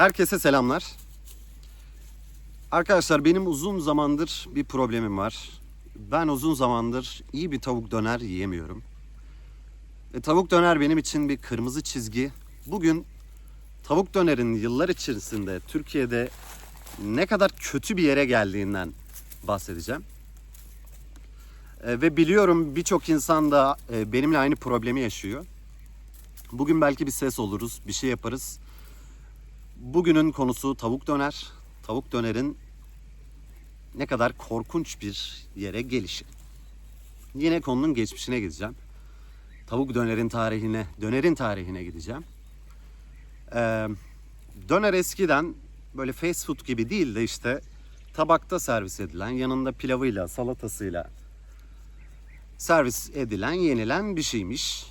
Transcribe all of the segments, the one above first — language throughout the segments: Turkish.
Herkese selamlar. Arkadaşlar benim uzun zamandır bir problemim var. Ben uzun zamandır iyi bir tavuk döner yiyemiyorum. E, tavuk döner benim için bir kırmızı çizgi. Bugün tavuk dönerin yıllar içerisinde Türkiye'de ne kadar kötü bir yere geldiğinden bahsedeceğim. E, ve biliyorum birçok insan da e, benimle aynı problemi yaşıyor. Bugün belki bir ses oluruz, bir şey yaparız. Bugünün konusu tavuk döner. Tavuk dönerin ne kadar korkunç bir yere gelişi. Yine konunun geçmişine gideceğim. Tavuk dönerin tarihine, dönerin tarihine gideceğim. Ee, döner eskiden böyle fast food gibi değil de işte tabakta servis edilen, yanında pilavıyla, salatasıyla servis edilen, yenilen bir şeymiş.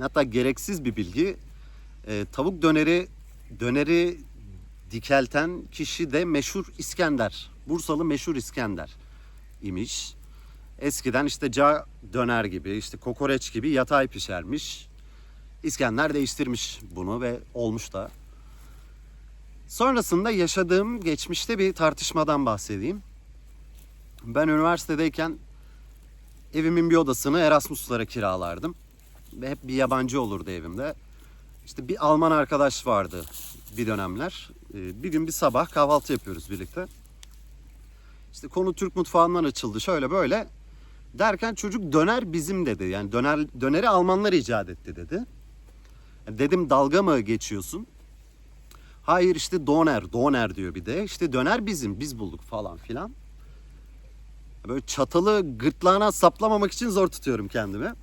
Hatta gereksiz bir bilgi. Ee, tavuk döneri döneri dikelten kişi de meşhur İskender. Bursalı meşhur İskender imiş. Eskiden işte ca döner gibi, işte kokoreç gibi yatay pişermiş. İskender değiştirmiş bunu ve olmuş da. Sonrasında yaşadığım geçmişte bir tartışmadan bahsedeyim. Ben üniversitedeyken evimin bir odasını Erasmus'lara kiralardım. Ve hep bir yabancı olurdu evimde. İşte bir Alman arkadaş vardı bir dönemler. Ee, Bir gün bir sabah kahvaltı yapıyoruz birlikte. İşte konu Türk mutfağından açıldı şöyle böyle. Derken çocuk döner bizim dedi. Yani döner döneri Almanlar icat etti dedi. Dedim dalga mı geçiyorsun? Hayır işte doner, doner diyor bir de. İşte döner bizim, biz bulduk falan filan. Böyle çatalı gırtlağına saplamamak için zor tutuyorum kendimi.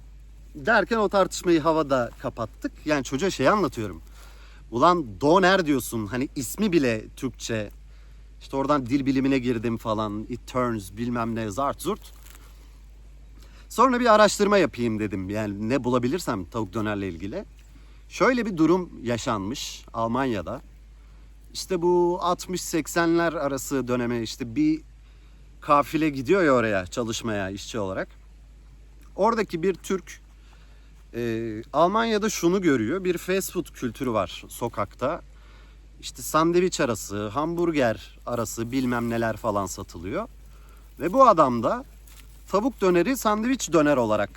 Derken o tartışmayı havada kapattık. Yani çocuğa şey anlatıyorum. Ulan doner diyorsun hani ismi bile Türkçe. İşte oradan dil bilimine girdim falan. It turns bilmem ne zart zurt. Sonra bir araştırma yapayım dedim. Yani ne bulabilirsem tavuk dönerle ilgili. Şöyle bir durum yaşanmış Almanya'da. İşte bu 60-80'ler arası döneme işte bir kafile gidiyor ya oraya çalışmaya işçi olarak. Oradaki bir Türk e, Almanya'da şunu görüyor. Bir fast food kültürü var sokakta. İşte sandviç arası, hamburger arası bilmem neler falan satılıyor. Ve bu adam da tavuk döneri sandviç döner olarak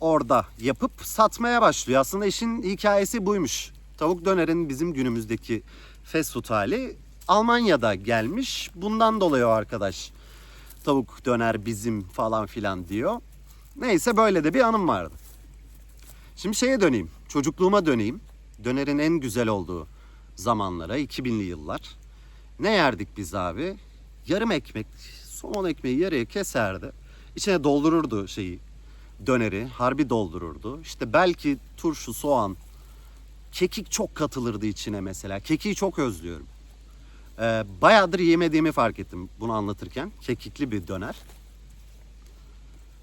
orada yapıp satmaya başlıyor. Aslında işin hikayesi buymuş. Tavuk dönerin bizim günümüzdeki fast food hali Almanya'da gelmiş. Bundan dolayı o arkadaş tavuk döner bizim falan filan diyor. Neyse böyle de bir anım vardı. Şimdi şeye döneyim. Çocukluğuma döneyim. Dönerin en güzel olduğu zamanlara 2000'li yıllar. Ne yerdik biz abi? Yarım ekmek, somon ekmeği yarıya keserdi. İçine doldururdu şeyi, döneri, harbi doldururdu. İşte belki turşu, soğan, kekik çok katılırdı içine mesela. Kekiği çok özlüyorum. Ee, bayağıdır yemediğimi fark ettim bunu anlatırken. Kekikli bir döner.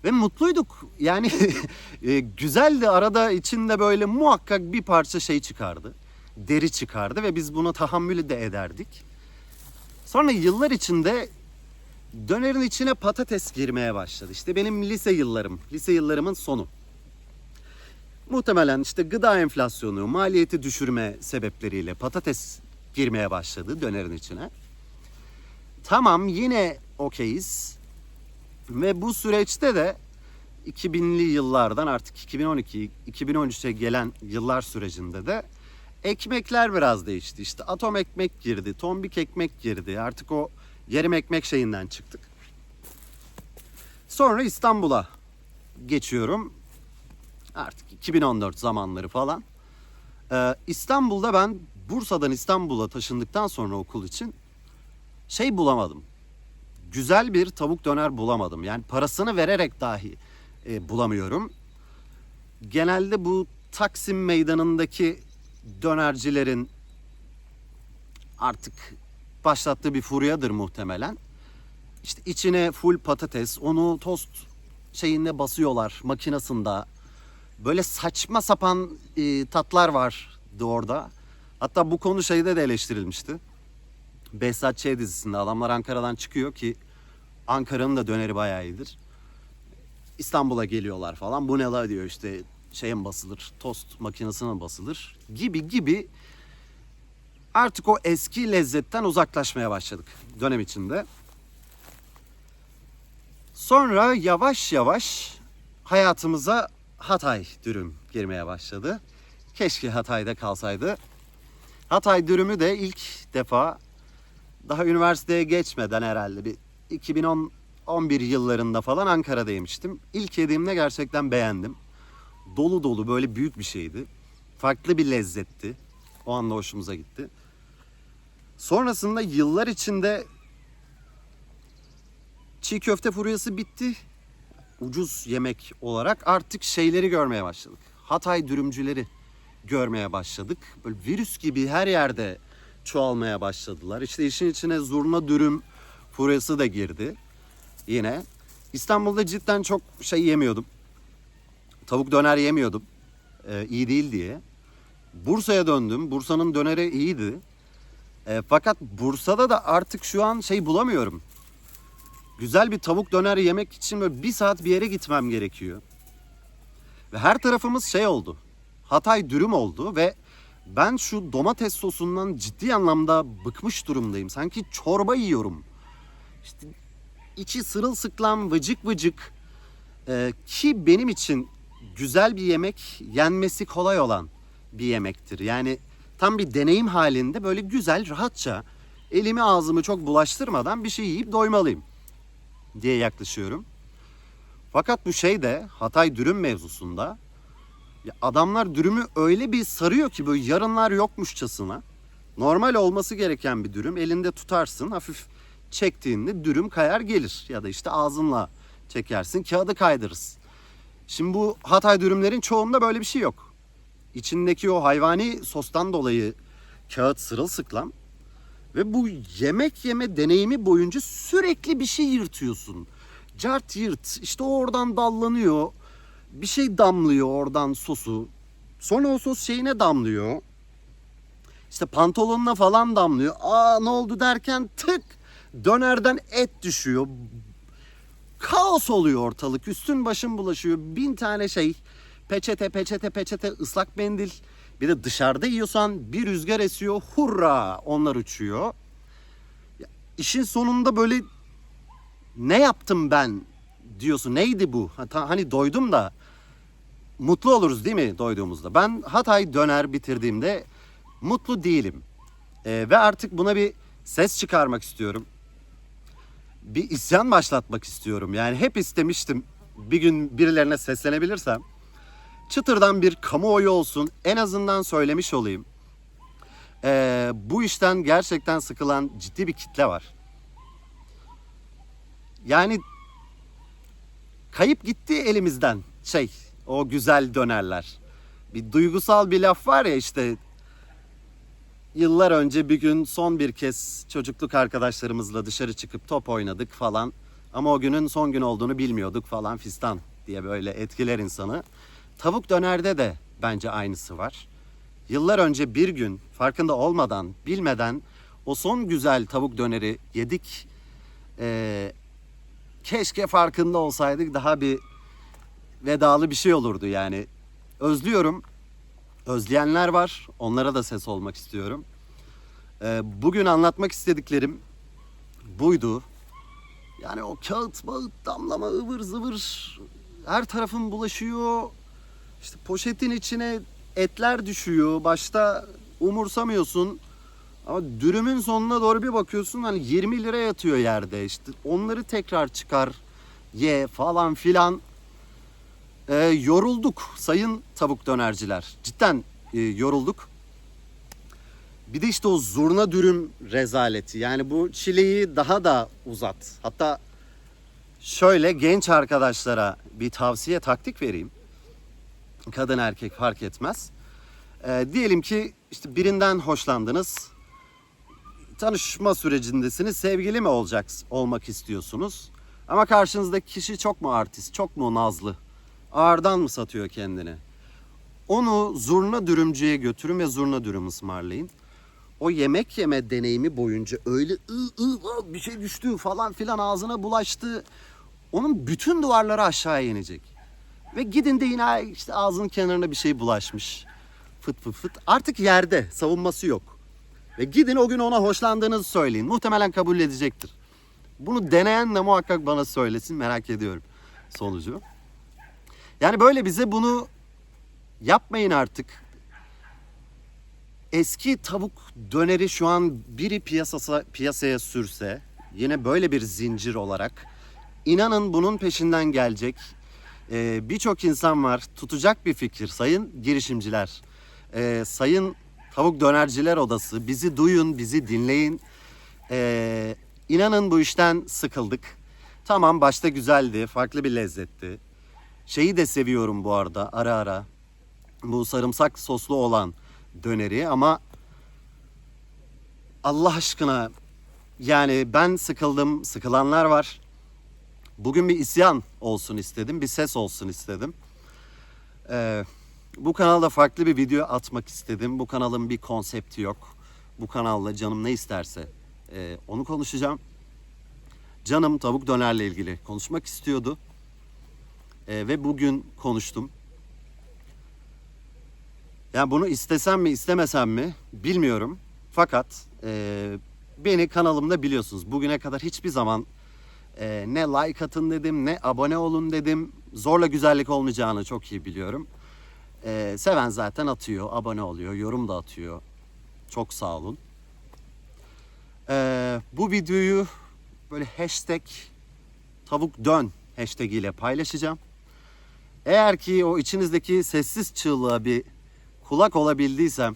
Ve mutluyduk. Yani e, güzeldi. Arada içinde böyle muhakkak bir parça şey çıkardı. Deri çıkardı ve biz buna tahammül de ederdik. Sonra yıllar içinde dönerin içine patates girmeye başladı. İşte benim lise yıllarım, lise yıllarımın sonu. Muhtemelen işte gıda enflasyonu, maliyeti düşürme sebepleriyle patates girmeye başladı dönerin içine. Tamam yine okeyiz. Ve bu süreçte de 2000'li yıllardan artık 2012 2013'e gelen yıllar sürecinde de ekmekler biraz değişti. İşte atom ekmek girdi, tombik ekmek girdi. Artık o yarım ekmek şeyinden çıktık. Sonra İstanbul'a geçiyorum. Artık 2014 zamanları falan. Ee, İstanbul'da ben Bursa'dan İstanbul'a taşındıktan sonra okul için şey bulamadım güzel bir tavuk döner bulamadım. Yani parasını vererek dahi e, bulamıyorum. Genelde bu Taksim meydanındaki dönercilerin artık başlattığı bir furyadır muhtemelen. İşte içine full patates, onu tost şeyinde basıyorlar makinasında. Böyle saçma sapan e, tatlar vardı orada. Hatta bu konu şeyde de eleştirilmişti. Behzat Ç. dizisinde adamlar Ankara'dan çıkıyor ki Ankara'nın da döneri bayağı iyidir. İstanbul'a geliyorlar falan. Bu ne la diyor işte şeye mi basılır, tost makinesine basılır gibi gibi artık o eski lezzetten uzaklaşmaya başladık dönem içinde. Sonra yavaş yavaş hayatımıza Hatay dürüm girmeye başladı. Keşke Hatay'da kalsaydı. Hatay dürümü de ilk defa daha üniversiteye geçmeden herhalde bir 2010 11 yıllarında falan Ankara'da yemiştim. İlk yediğimde gerçekten beğendim. Dolu dolu böyle büyük bir şeydi. Farklı bir lezzetti. O anda hoşumuza gitti. Sonrasında yıllar içinde çiğ köfte furyası bitti. Ucuz yemek olarak artık şeyleri görmeye başladık. Hatay dürümcüleri görmeye başladık. Böyle virüs gibi her yerde çoğalmaya başladılar. İşte işin içine zurna dürüm furyası da girdi. Yine İstanbul'da cidden çok şey yemiyordum. Tavuk döner yemiyordum. Ee, iyi değil diye. Bursa'ya döndüm. Bursa'nın döneri iyiydi. E, fakat Bursa'da da artık şu an şey bulamıyorum. Güzel bir tavuk döner yemek için böyle bir saat bir yere gitmem gerekiyor. Ve her tarafımız şey oldu. Hatay dürüm oldu ve ben şu domates sosundan ciddi anlamda bıkmış durumdayım. Sanki çorba yiyorum. İşte içi sırılsıklam vıcık vıcık. E, ki benim için güzel bir yemek yenmesi kolay olan bir yemektir. Yani tam bir deneyim halinde böyle güzel rahatça elimi ağzımı çok bulaştırmadan bir şey yiyip doymalıyım diye yaklaşıyorum. Fakat bu şey de Hatay dürüm mevzusunda ya adamlar dürümü öyle bir sarıyor ki böyle yarınlar yokmuşçasına. Normal olması gereken bir dürüm elinde tutarsın hafif çektiğinde dürüm kayar gelir ya da işte ağzınla çekersin kağıdı kaydırırsın. Şimdi bu Hatay dürümlerin çoğunda böyle bir şey yok. İçindeki o hayvani sostan dolayı kağıt sırılsıklam ve bu yemek yeme deneyimi boyunca sürekli bir şey yırtıyorsun. Cart yırt işte oradan dallanıyor. Bir şey damlıyor oradan sosu. Sonra o sos şeyine damlıyor. İşte pantolonuna falan damlıyor. Aa ne oldu derken tık dönerden et düşüyor. Kaos oluyor ortalık. Üstün başın bulaşıyor. Bin tane şey. Peçete peçete peçete ıslak mendil. Bir de dışarıda yiyorsan bir rüzgar esiyor. Hurra onlar uçuyor. İşin sonunda böyle ne yaptım ben diyorsun. Neydi bu? Hani doydum da mutlu oluruz değil mi doyduğumuzda? Ben Hatay döner bitirdiğimde mutlu değilim. Ee, ve artık buna bir ses çıkarmak istiyorum. Bir isyan başlatmak istiyorum. Yani hep istemiştim bir gün birilerine seslenebilirsem. Çıtırdan bir kamuoyu olsun. En azından söylemiş olayım. Ee, bu işten gerçekten sıkılan ciddi bir kitle var. Yani kayıp gitti elimizden şey o güzel dönerler. Bir duygusal bir laf var ya işte yıllar önce bir gün son bir kez çocukluk arkadaşlarımızla dışarı çıkıp top oynadık falan. Ama o günün son gün olduğunu bilmiyorduk falan fistan diye böyle etkiler insanı. Tavuk dönerde de bence aynısı var. Yıllar önce bir gün farkında olmadan, bilmeden o son güzel tavuk döneri yedik. Ee, keşke farkında olsaydık daha bir vedalı bir şey olurdu yani. Özlüyorum. Özleyenler var. Onlara da ses olmak istiyorum. Ee, bugün anlatmak istediklerim buydu. Yani o kağıt, bağıt, damlama, ıvır zıvır her tarafın bulaşıyor. İşte poşetin içine etler düşüyor. Başta umursamıyorsun. Ama dürümün sonuna doğru bir bakıyorsun hani 20 lira yatıyor yerde işte. Onları tekrar çıkar ye falan filan. Ee, yorulduk sayın tavuk dönerciler. Cidden e, yorulduk. Bir de işte o zurna dürüm rezaleti. Yani bu çileyi daha da uzat. Hatta şöyle genç arkadaşlara bir tavsiye taktik vereyim. Kadın erkek fark etmez. Ee, diyelim ki işte birinden hoşlandınız. Tanışma sürecindesiniz. Sevgili mi olacak olmak istiyorsunuz? Ama karşınızdaki kişi çok mu artist, çok mu nazlı? Ağırdan mı satıyor kendini? Onu zurna dürümcüye götürün ve zurna dürüm ısmarlayın. O yemek yeme deneyimi boyunca öyle ı ı bir şey düştü falan filan ağzına bulaştı. Onun bütün duvarları aşağı inecek. Ve gidin de yine işte ağzının kenarına bir şey bulaşmış. Fıt fıt fıt. Artık yerde savunması yok. Ve gidin o gün ona hoşlandığınızı söyleyin. Muhtemelen kabul edecektir. Bunu deneyen de muhakkak bana söylesin. Merak ediyorum sonucu. Yani böyle bize bunu yapmayın artık. Eski tavuk döneri şu an biri piyasasa, piyasaya sürse yine böyle bir zincir olarak inanın bunun peşinden gelecek ee, birçok insan var. Tutacak bir fikir sayın girişimciler. Ee, sayın tavuk dönerciler odası bizi duyun, bizi dinleyin. Ee, inanın bu işten sıkıldık. Tamam başta güzeldi, farklı bir lezzetti. Şeyi de seviyorum bu arada ara ara. Bu sarımsak soslu olan döneri ama Allah aşkına yani ben sıkıldım, sıkılanlar var. Bugün bir isyan olsun istedim, bir ses olsun istedim. Ee, bu kanalda farklı bir video atmak istedim. Bu kanalın bir konsepti yok. Bu kanalda canım ne isterse e, onu konuşacağım. Canım tavuk dönerle ilgili konuşmak istiyordu. E, ve bugün konuştum. Yani bunu istesem mi istemesem mi bilmiyorum. Fakat e, beni kanalımda biliyorsunuz. Bugüne kadar hiçbir zaman e, ne like atın dedim ne abone olun dedim. Zorla güzellik olmayacağını çok iyi biliyorum. E, seven zaten atıyor, abone oluyor, yorum da atıyor. Çok sağ olun. E, bu videoyu böyle hashtag tavuk dön hashtag ile paylaşacağım. Eğer ki o içinizdeki sessiz çığlığa bir kulak olabildiysem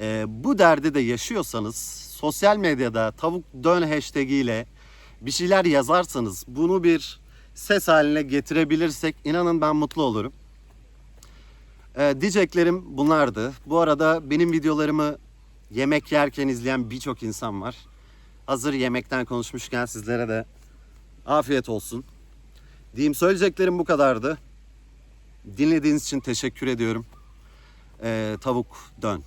e, bu derdi de yaşıyorsanız sosyal medyada tavuk dön hashtag ile bir şeyler yazarsanız bunu bir ses haline getirebilirsek inanın ben mutlu olurum. E, diyeceklerim bunlardı. Bu arada benim videolarımı yemek yerken izleyen birçok insan var. Hazır yemekten konuşmuşken sizlere de afiyet olsun. Diyeyim söyleyeceklerim bu kadardı. Dinlediğiniz için teşekkür ediyorum. Ee, tavuk dön.